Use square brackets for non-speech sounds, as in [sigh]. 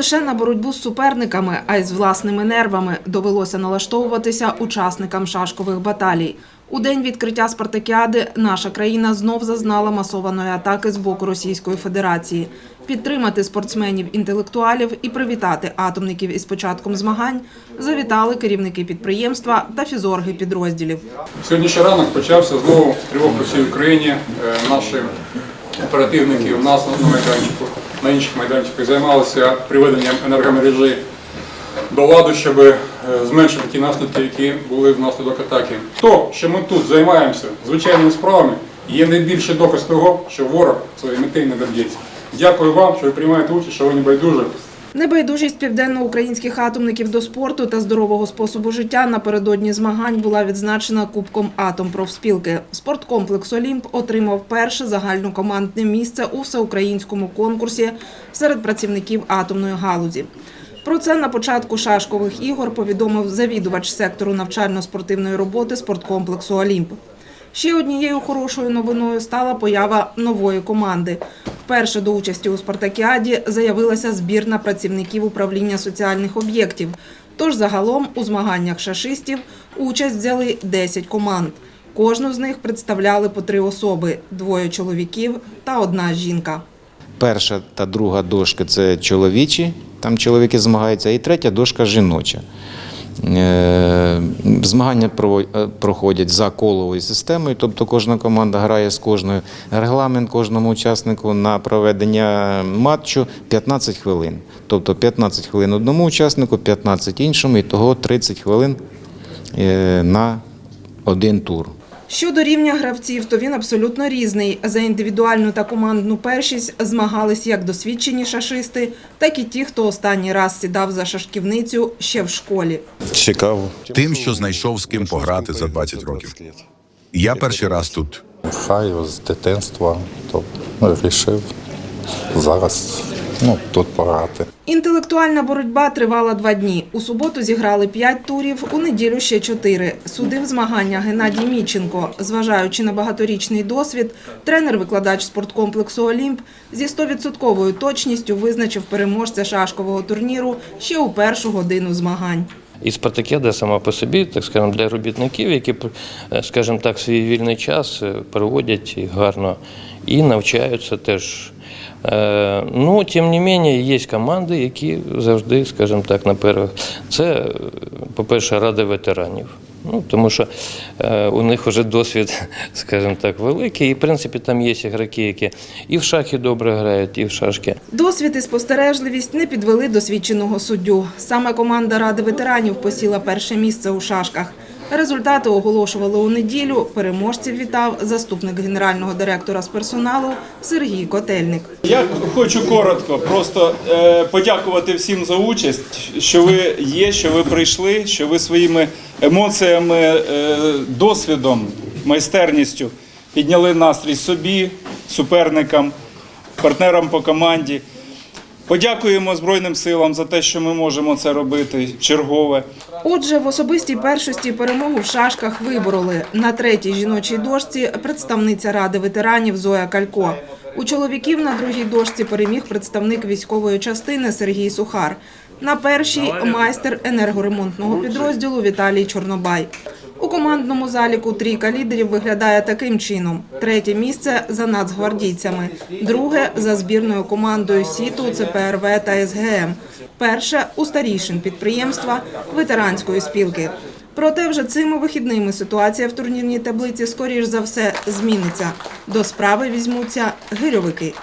лише на боротьбу з суперниками, а й з власними нервами довелося налаштовуватися учасникам шашкових баталій. У день відкриття спартакіади наша країна знов зазнала масованої атаки з боку Російської Федерації. Підтримати спортсменів-інтелектуалів і привітати атомників із початком змагань завітали керівники підприємства та фізорги підрозділів. Сьогоднішній ранок почався знову тривог по всій Україні. Е, Наші оперативники у нас на майданчику, на інших майданчиках займалися приведенням енергомережі до ладу, щоб е, зменшити ті наслідки, які були внаслідок атаки. То, що ми тут займаємося звичайними справами, є найбільший доказ того, що ворог своїх мети не доб'ється. Дякую вам, що ви приймаєте участь, що ви не байдужі. Небайдужість південноукраїнських атомників до спорту та здорового способу життя напередодні змагань була відзначена Кубком Атом профспілки. Спорткомплекс Олімп отримав перше загальнокомандне місце у всеукраїнському конкурсі серед працівників атомної галузі. Про це на початку шашкових ігор повідомив завідувач сектору навчально-спортивної роботи спорткомплексу Олімп. Ще однією хорошою новиною стала поява нової команди. Вперше до участі у спартакіаді заявилася збірна працівників управління соціальних об'єктів. Тож загалом у змаганнях шашистів участь взяли 10 команд. Кожну з них представляли по три особи: двоє чоловіків та одна жінка. Перша та друга дошки це чоловічі, там чоловіки змагаються, і третя дошка жіноча. Е, Змагання е, проходять за коловою системою, тобто кожна команда грає з кожною. Регламент кожному учаснику на проведення матчу 15 хвилин. Тобто 15 хвилин одному учаснику, 15 іншому, і того 30 хвилин е, на один тур. Щодо рівня гравців, то він абсолютно різний. За індивідуальну та командну першість змагались як досвідчені шашисти, так і ті, хто останній раз сідав за шашківницю ще в школі. Цікаво. Тим, що знайшов з ким пограти за 20 років. Я перший раз тут. Хай з дитинства, то вирішив зараз ну, тут пограти. Інтелектуальна боротьба тривала два дні. У суботу зіграли п'ять турів, у неділю ще чотири. Судив змагання Геннадій Міченко. Зважаючи на багаторічний досвід, тренер-викладач спорткомплексу Олімп зі 100% точністю визначив переможця шашкового турніру ще у першу годину змагань. І спартакіада сама по собі, так скажемо, для робітників, які, е, скажімо так, свій вільний час е, проводять гарно і навчаються теж. Е, Ну, тим не менше, є команди, які завжди, скажімо так, на первих. Це, е, по-перше, Рада ветеранів. Ну, тому що е, у них вже досвід, [laughs] скажімо так, великий. І, в принципі, там є ігроки, які і в шахи добре грають, і в шашки. Досвід і спостережливість не підвели досвідченого суддю. Саме команда Ради ветеранів посіла перше місце у шашках. Результати оголошували у неділю. Переможців вітав заступник генерального директора з персоналу Сергій Котельник. Я хочу коротко просто е, подякувати всім за участь, що ви є, що ви прийшли, що ви своїми емоціями, е, досвідом, майстерністю підняли настрій собі, суперникам, партнерам по команді. Подякуємо Збройним силам за те, що ми можемо це робити чергове. Отже, в особистій першості перемогу в шашках вибороли. На третій жіночій дошці представниця Ради ветеранів Зоя Калько. У чоловіків на другій дошці переміг представник військової частини Сергій Сухар. На першій майстер енергоремонтного підрозділу Віталій Чорнобай. Командному заліку трійка лідерів виглядає таким чином: третє місце за нацгвардійцями, друге за збірною командою СІТУ, ЦПРВ та СГМ. Перше у старішин підприємства ветеранської спілки. Проте вже цими вихідними ситуація в турнірній таблиці скоріш за все зміниться. До справи візьмуться гирьовики.